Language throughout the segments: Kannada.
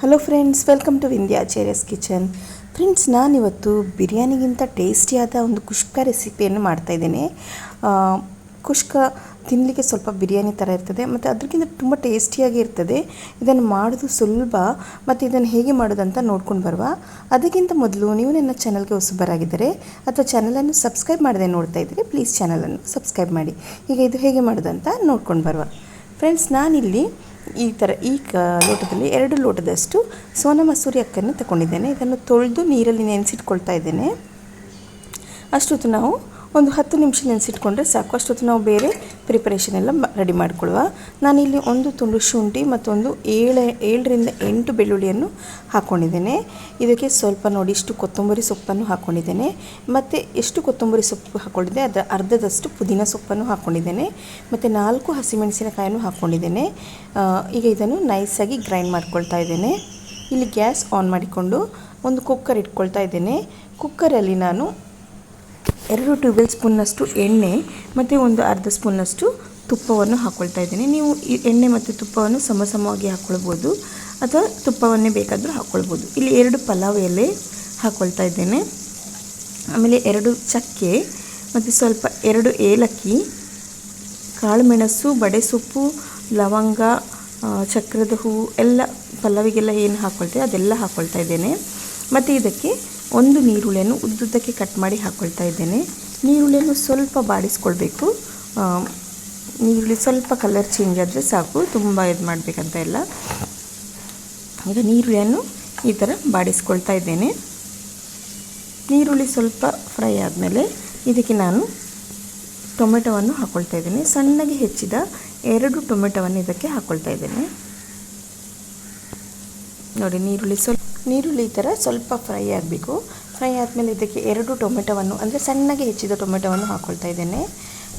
ಹಲೋ ಫ್ರೆಂಡ್ಸ್ ವೆಲ್ಕಮ್ ಟು ವಿಂಧ್ಯಾಚೇರಿಯಸ್ ಕಿಚನ್ ಫ್ರೆಂಡ್ಸ್ ನಾನಿವತ್ತು ಬಿರಿಯಾನಿಗಿಂತ ಟೇಸ್ಟಿಯಾದ ಒಂದು ಕುಷ್ಕ ರೆಸಿಪಿಯನ್ನು ಮಾಡ್ತಾಯಿದ್ದೇನೆ ಕುಷ್ಕ ತಿನ್ನಲಿಕ್ಕೆ ಸ್ವಲ್ಪ ಬಿರಿಯಾನಿ ಥರ ಇರ್ತದೆ, ಮತ್ತು ಅದಕ್ಕಿಂತ ತುಂಬ ಟೇಸ್ಟಿಯಾಗಿ ಇರ್ತದೆ. ಇದನ್ನು ಮಾಡೋದು ಸುಲಭ, ಮತ್ತು ಇದನ್ನು ಹೇಗೆ ಮಾಡೋದಂತ ನೋಡ್ಕೊಂಡು ಬರುವ. ಅದಕ್ಕಿಂತ ಮೊದಲು ನೀವು ನನ್ನ ಚಾನಲ್ಗೆ ಹೊಸಬರಾಗಿದ್ದರೆ, ಅಥವಾ ಚಾನಲನ್ನು ಸಬ್ಸ್ಕ್ರೈಬ್ ಮಾಡದೆ ನೋಡ್ತಾ ಇದ್ದರೆ ಪ್ಲೀಸ್ ಚಾನಲನ್ನು ಸಬ್ಸ್ಕ್ರೈಬ್ ಮಾಡಿ. ಈಗ ಇದು ಹೇಗೆ ಮಾಡೋದಂತ ನೋಡ್ಕೊಂಡು ಬರುವ. ಫ್ರೆಂಡ್ಸ್ ನಾನಿಲ್ಲಿ ಈ ಥರ ಈ ಕ ಲೋಟದಲ್ಲಿ ಎರಡು ಲೋಟದಷ್ಟು ಸೋನಾ ಮಸೂರಿ ಅಕ್ಕನ್ನು ತಗೊಂಡಿದ್ದೇನೆ ಇದನ್ನು ತೊಳೆದು ನೀರಲ್ಲಿ ನೆನೆಸಿಟ್ಕೊಳ್ತಾ ಇದ್ದೇನೆ. ಅಷ್ಟೊತ್ತು ನಾವು ಒಂದು ಹತ್ತು ನಿಮಿಷ ನೆನೆಸಿಟ್ಕೊಂಡ್ರೆ ಸಾಕು. ಅಷ್ಟೊತ್ತು ನಾವು ಬೇರೆ ಪ್ರಿಪರೇಷನ್ ಎಲ್ಲ ರೆಡಿ ಮಾಡಿಕೊಳ್ಳುವ. ನಾನಿಲ್ಲಿ ಒಂದು ತುಂಡು ಶುಂಠಿ ಮತ್ತೊಂದು ಏಳು, ಏಳರಿಂದ ಎಂಟು ಬೆಳ್ಳುಳ್ಳಿಯನ್ನು ಹಾಕ್ಕೊಂಡಿದ್ದೇನೆ ಇದಕ್ಕೆ ಸ್ವಲ್ಪ ನೋಡಿ ಇಷ್ಟು ಕೊತ್ತಂಬರಿ ಸೊಪ್ಪನ್ನು ಹಾಕ್ಕೊಂಡಿದ್ದೇನೆ ಮತ್ತು ಎಷ್ಟು ಕೊತ್ತಂಬರಿ ಸೊಪ್ಪು ಹಾಕ್ಕೊಂಡಿದ್ದೆ ಅದರ ಅರ್ಧದಷ್ಟು ಪುದೀನ ಸೊಪ್ಪನ್ನು ಹಾಕ್ಕೊಂಡಿದ್ದೇನೆ ಮತ್ತು ನಾಲ್ಕು ಹಸಿಮೆಣಸಿನಕಾಯನ್ನು ಹಾಕ್ಕೊಂಡಿದ್ದೇನೆ ಈಗ ಇದನ್ನು ನೈಸಾಗಿ ಗ್ರೈಂಡ್ ಮಾಡ್ಕೊಳ್ತಾ ಇದ್ದೇನೆ. ಇಲ್ಲಿ ಗ್ಯಾಸ್ ಆನ್ ಮಾಡಿಕೊಂಡು ಒಂದು ಕುಕ್ಕರ್ ಇಟ್ಕೊಳ್ತಾ ಇದ್ದೇನೆ. ಕುಕ್ಕರಲ್ಲಿ ನಾನು ಎರಡು ಟೇಬಲ್ ಸ್ಪೂನ್ನಷ್ಟು ಎಣ್ಣೆ ಮತ್ತು ಒಂದು ಅರ್ಧ ಸ್ಪೂನ್ನಷ್ಟು ತುಪ್ಪವನ್ನು ಹಾಕ್ಕೊಳ್ತಾ ಇದ್ದೀನಿ. ನೀವು ಈ ಎಣ್ಣೆ ಮತ್ತು ತುಪ್ಪವನ್ನು ಸಮ ಸಮವಾಗಿ ಹಾಕ್ಕೊಳ್ಬೋದು ಅಥವಾ ತುಪ್ಪವನ್ನೇ ಬೇಕಾದರೂ ಹಾಕ್ಕೊಳ್ಬೋದು ಇಲ್ಲಿ ಎರಡು ಪಲಾವ್ ಎಲೆ ಹಾಕ್ಕೊಳ್ತಾ ಇದ್ದೇನೆ. ಆಮೇಲೆ ಎರಡು ಚಕ್ಕೆ ಮತ್ತು ಸ್ವಲ್ಪ ಎರಡು ಏಲಕ್ಕಿ, ಕಾಳುಮೆಣಸು ಬಡೆಸೊಪ್ಪು ಲವಂಗ ಚಕ್ರದ ಹೂವು, ಎಲ್ಲ ಪಲಾವಿಗೆಲ್ಲ ಏನು ಹಾಕ್ಕೊಳ್ತೇವೆ ಅದೆಲ್ಲ ಹಾಕ್ಕೊಳ್ತಾ ಇದ್ದೇನೆ. ಮತ್ತು ಇದಕ್ಕೆ ಒಂದು ನೀರುಳ್ಳಿಯನ್ನು ಉದ್ದುದ್ದಕ್ಕೆ ಕಟ್ ಮಾಡಿ ಹಾಕ್ಕೊಳ್ತಾ ಇದ್ದೇನೆ. ನೀರುಳ್ಳಿಯನ್ನು ಸ್ವಲ್ಪ ಬಾಡಿಸ್ಕೊಳ್ಬೇಕು. ನೀರುಳ್ಳಿ ಸ್ವಲ್ಪ ಕಲರ್ ಚೇಂಜ್ ಆದರೆ ಸಾಕು. ತುಂಬ ಇದು ಮಾಡಬೇಕಂತ ಇಲ್ಲ. ಈಗ ನೀರುಳ್ಳಿಯನ್ನು ಈ ಥರ ಬಾಡಿಸ್ಕೊಳ್ತಾ ಇದ್ದೇನೆ. ನೀರುಳ್ಳಿ ಸ್ವಲ್ಪ ಫ್ರೈ ಆದಮೇಲೆ ಇದಕ್ಕೆ ನಾನು ಟೊಮೆಟೊವನ್ನು ಹಾಕ್ಕೊಳ್ತಾ ಇದ್ದೇನೆ. ಸಣ್ಣಗೆ ಹೆಚ್ಚಿದ ಎರಡು ಟೊಮೆಟೊವನ್ನು ಇದಕ್ಕೆ ಹಾಕ್ಕೊಳ್ತಾ ಇದ್ದೇನೆ. ನೋಡಿ ನೀರುಳ್ಳಿ ಸ್ವಲ್ಪ ನೀರುಳ್ಳಿ ಈ ಥರ ಸ್ವಲ್ಪ ಫ್ರೈ ಆಗಬೇಕು. ಫ್ರೈ ಆದಮೇಲೆ ಇದಕ್ಕೆ ಎರಡು ಟೊಮೆಟೊವನ್ನು, ಅಂದರೆ ಸಣ್ಣಗೆ ಹೆಚ್ಚಿದ ಟೊಮೆಟೊವನ್ನು ಹಾಕ್ಕೊಳ್ತಾ ಇದ್ದೇನೆ.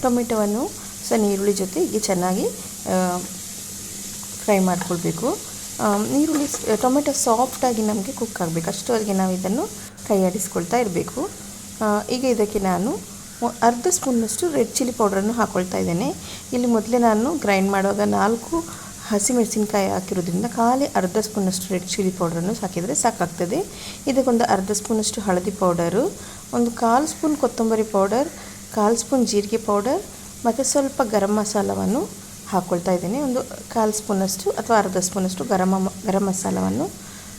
ಟೊಮೆಟೊವನ್ನು ಸೊ ನೀರುಳ್ಳಿ ಜೊತೆ ಹೀಗೆ ಚೆನ್ನಾಗಿ ಫ್ರೈ ಮಾಡ್ಕೊಳ್ಬೇಕು. ನೀರುಳ್ಳಿ ಟೊಮೆಟೊ ಸಾಫ್ಟಾಗಿ ನಮಗೆ ಕುಕ್ ಆಗಬೇಕು. ಅಷ್ಟುವರೆಗೆ ನಾವು ಇದನ್ನು ಆಡಿಸ್ಕೊಳ್ತಾ ಇರಬೇಕು. ಈಗ ಇದಕ್ಕೆ ನಾನು ಅರ್ಧ ಸ್ಪೂನಷ್ಟು ರೆಡ್ ಚಿಲ್ಲಿ ಪೌಡ್ರನ್ನು ಹಾಕ್ಕೊಳ್ತಾ ಇದ್ದೇನೆ. ಇಲ್ಲಿ ಮೊದಲೇ ನಾನು ಗ್ರೈಂಡ್ ಮಾಡುವಾಗ ನಾಲ್ಕು ಹಸಿಮೆಣಸಿನ್ಕಾಯಿ ಹಾಕಿರೋದ್ರಿಂದ ಖಾಲಿ ಅರ್ಧ ಸ್ಪೂನಷ್ಟು ರೆಡ್ ಚಿಲ್ಲಿ ಪೌಡರನ್ನು ಹಾಕಿದರೆ ಸಾಕಾಗ್ತದೆ. ಇದಕ್ಕೊಂದು ಅರ್ಧ ಸ್ಪೂನಷ್ಟು ಹಳದಿ ಪೌಡರು ಒಂದು ಕಾಲು ಸ್ಪೂನ್ ಕೊತ್ತಂಬರಿ ಪೌಡರ್ ಕಾಲು ಸ್ಪೂನ್ ಜೀರಿಗೆ ಪೌಡರ್ ಮತ್ತು ಸ್ವಲ್ಪ ಗರಂ ಮಸಾಲವನ್ನು ಹಾಕ್ಕೊಳ್ತಾ ಇದ್ದೀನಿ. ಒಂದು ಕಾಲು ಸ್ಪೂನಷ್ಟು ಅಥವಾ ಅರ್ಧ ಸ್ಪೂನಷ್ಟು ಗರಂ ಗರಂ ಮಸಾಲವನ್ನು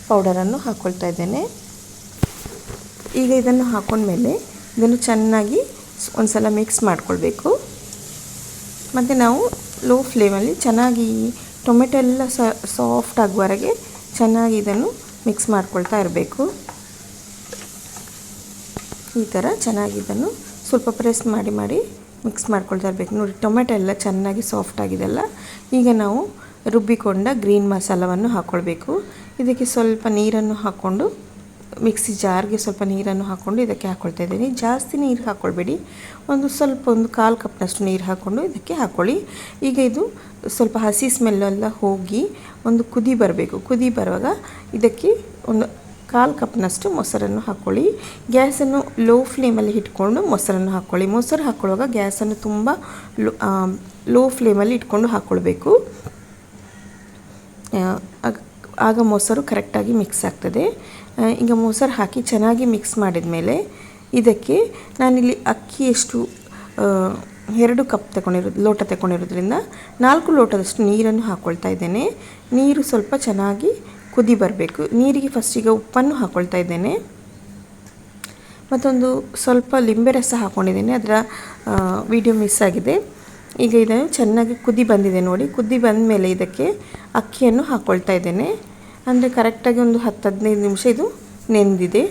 ಪೌಡರನ್ನು ಹಾಕ್ಕೊಳ್ತಾ ಇದ್ದೇನೆ. ಈಗ ಇದನ್ನು ಹಾಕೊಂಡ್ಮೇಲೆ ಇದನ್ನು ಚೆನ್ನಾಗಿ ಒಂದು ಸಲ ಮಿಕ್ಸ್ ಮಾಡಿಕೊಳ್ಬೇಕು. ಮತ್ತು ನಾವು ಲೋ ಫ್ಲೇಮಲ್ಲಿ ಚೆನ್ನಾಗಿ ಟೊಮೆಟೊ ಎಲ್ಲ ಸಾಫ್ಟ್ ಆಗುವವರೆಗೆ ಚೆನ್ನಾಗಿ ಇದನ್ನು ಮಿಕ್ಸ್ ಮಾಡ್ಕೊಳ್ತಾ ಇರಬೇಕು. ಈ ಥರ ಚೆನ್ನಾಗಿ ಇದನ್ನು ಸ್ವಲ್ಪ ಪ್ರೆಸ್ ಮಾಡಿ ಮಾಡಿ ಮಿಕ್ಸ್ ಮಾಡ್ಕೊಳ್ತಾ ಇರಬೇಕು. ನೋಡಿ, ಟೊಮೆಟೊ ಎಲ್ಲ ಚೆನ್ನಾಗಿ ಸಾಫ್ಟ್ ಆಗಿದೆಲ್ಲ. ಈಗ ನಾವು ರುಬ್ಬಿಕೊಂಡ ಗ್ರೀನ್ ಮಸಾಲವನ್ನು ಹಾಕ್ಕೊಳ್ಬೇಕು ಇದಕ್ಕೆ ಸ್ವಲ್ಪ ನೀರನ್ನು ಹಾಕ್ಕೊಂಡು ಮಿಕ್ಸಿ ಜಾರ್ಗೆ ಸ್ವಲ್ಪ ನೀರನ್ನು ಹಾಕ್ಕೊಂಡು ಇದಕ್ಕೆ ಹಾಕ್ಕೊಳ್ತಾ ಇದ್ದೀನಿ. ಜಾಸ್ತಿ ನೀರು ಹಾಕ್ಕೊಳ್ಬೇಡಿ ಒಂದು ಸ್ವಲ್ಪ ಒಂದು ಕಾಲು ಕಪ್ನಷ್ಟು ನೀರು ಹಾಕ್ಕೊಂಡು ಇದಕ್ಕೆ ಹಾಕ್ಕೊಳ್ಳಿ ಈಗ ಇದು ಸ್ವಲ್ಪ ಹಸಿ ಸ್ಮೆಲ್ಲೆಲ್ಲ ಹೋಗಿ ಒಂದು ಕುದಿ ಬರಬೇಕು. ಕುದಿ ಬರುವಾಗ ಇದಕ್ಕೆ ಒಂದು ಕಾಲು ಕಪ್ನಷ್ಟು ಮೊಸರನ್ನು ಹಾಕ್ಕೊಳ್ಳಿ ಗ್ಯಾಸನ್ನು ಲೋ ಫ್ಲೇಮಲ್ಲಿ ಇಟ್ಕೊಂಡು ಮೊಸರನ್ನು ಹಾಕ್ಕೊಳ್ಳಿ ಮೊಸರು ಹಾಕ್ಕೊಳ್ಳುವಾಗ ಗ್ಯಾಸನ್ನು ತುಂಬ ಲೋ ಲೋ ಫ್ಲೇಮಲ್ಲಿ ಇಟ್ಕೊಂಡು ಹಾಕ್ಕೊಳ್ಬೇಕು ಆಗ- ಮೊಸರು ಕರೆಕ್ಟಾಗಿ ಮಿಕ್ಸ್ ಆಗ್ತದೆ. ಈಗ ಮೊಸರು ಹಾಕಿ ಚೆನ್ನಾಗಿ ಮಿಕ್ಸ್ ಮಾಡಿದ ಮೇಲೆ ಇದಕ್ಕೆ ನಾನಿಲ್ಲಿ ಅಕ್ಕಿ ಎಷ್ಟು ಎರಡು ಕಪ್ ತಗೊಂಡಿರೋ ಲೋಟ ತಗೊಂಡಿರೋದ್ರಿಂದ ನಾಲ್ಕು ಲೋಟದಷ್ಟು ನೀರನ್ನು ಹಾಕ್ಕೊಳ್ತಾ ಇದ್ದೇನೆ. ನೀರು ಸ್ವಲ್ಪ ಚೆನ್ನಾಗಿ ಕುದಿ ಬರಬೇಕು. ನೀರಿಗೆ ಫಸ್ಟಿಗೆ ಉಪ್ಪನ್ನು ಹಾಕ್ಕೊಳ್ತಾ ಇದ್ದೇನೆ. ಮತ್ತೊಂದು ಸ್ವಲ್ಪ ಲಿಂಬೆ ರಸ ಹಾಕ್ಕೊಂಡಿದ್ದೇನೆ ಅದರ ವಿಡಿಯೋ ಮಿಸ್ ಆಗಿದೆ. ಈಗ ಇದನ್ನು ಚೆನ್ನಾಗಿ ಕುದಿ ಬಂದಿದೆ ನೋಡಿ. ಕುದಿ ಬಂದ ಮೇಲೆ ಇದಕ್ಕೆ ಅಕ್ಕಿಯನ್ನು ಹಾಕ್ಕೊಳ್ತಾ ಇದ್ದೇನೆ. ಅಂದರೆ ಕರೆಕ್ಟಾಗಿ ಒಂದು ಹತ್ತು, ಹದಿನೈದು ನಿಮಿಷ ಇದು ನೆಂದಿದೆ.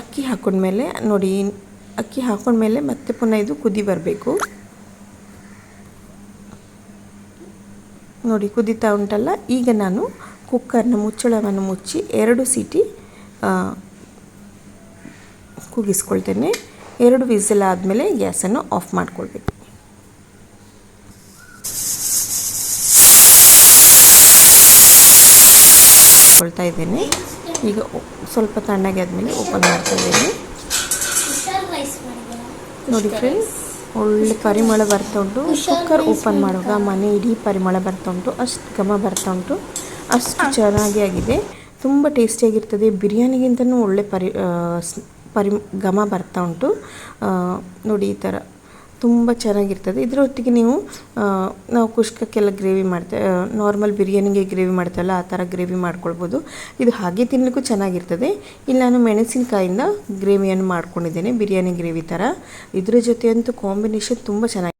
ಅಕ್ಕಿ ಹಾಕೊಂಡ್ಮೇಲೆ ನೋಡಿ, ಅಕ್ಕಿ ಹಾಕೊಂಡ್ಮೇಲೆ ಮತ್ತೆ ಪುನಃ ಇದು ಕುದಿ ಬರಬೇಕು. ನೋಡಿ, ಕುದೀತಾ ಉಂಟಲ್ಲ. ಈಗ ನಾನು ಕುಕ್ಕರ್ನ ಮುಚ್ಚಳವನ್ನು ಮುಚ್ಚಿ ಎರಡು ಸೀಟಿ ಕೂಗಿಸ್ಕೊಳ್ತೇನೆ ಎರಡು ವಿಸಿಲ್ ಆದಮೇಲೆ ಗ್ಯಾಸನ್ನು ಆಫ್ ಮಾಡ್ಕೊಳ್ಬೇಕು. ಕೊಳ್ತಾ ಇದ್ದೀನಿ. ಈಗ ಸ್ವಲ್ಪ ತಣ್ಣಗೆ ಆದಮೇಲೆ ಓಪನ್ ಮಾಡ್ತಾ ಇದ್ದೀನಿ. ನೋಡಿ ಫ್ರೆಂಡ್ಸ್ ಒಳ್ಳೆ ಪರಿಮಳ ಬರ್ತಾ ಉಂಟು. ಕುಕ್ಕರ್ ಓಪನ್ ಮಾಡುವಾಗ ಮನೆ ಇಡೀ ಪರಿಮಳ ಬರ್ತಾ ಉಂಟು. ಅಷ್ಟು ಘಮ ಬರ್ತಾ ಉಂಟು. ಅಷ್ಟು ಚೆನ್ನಾಗಿ ಆಗಿದೆ. ತುಂಬ ಟೇಸ್ಟಿಯಾಗಿರ್ತದೆ. ಬಿರಿಯಾನಿಗಿಂತನೂ ಒಳ್ಳೆ ಪರಿ ಪರಿ ಘಮ ಬರ್ತಾ ಉಂಟು. ನೋಡಿ ಈ ಥರ ತುಂಬ ಚೆನ್ನಾಗಿರ್ತದೆ. ಇದರೊಟ್ಟಿಗೆ ನೀವು ನಾವು ಕುಷ್ಕಕ್ಕೆಲ್ಲ ಗ್ರೇವಿ ಮಾಡ್ತೇವೆ ನಾರ್ಮಲ್ ಬಿರಿಯಾನಿಗೆ ಗ್ರೇವಿ ಮಾಡ್ತೇವಲ್ಲ, ಆ ಥರ ಗ್ರೇವಿ ಮಾಡ್ಕೊಳ್ಬೋದು. ಇದು ಹಾಗೆ ತಿನ್ನಲಿಕ್ಕೂ ಚೆನ್ನಾಗಿರ್ತದೆ. ಇಲ್ಲಿ ನಾನು ಮೆಣಸಿನಕಾಯಿಂದ ಗ್ರೇವಿಯನ್ನು ಮಾಡ್ಕೊಂಡಿದ್ದೇನೆ, ಬಿರಿಯಾನಿ ಗ್ರೇವಿ ಥರ ಇದ್ರ ಜೊತೆ ಅಂತೂ ಕಾಂಬಿನೇಷನ್ ತುಂಬ ಚೆನ್ನಾಗಿ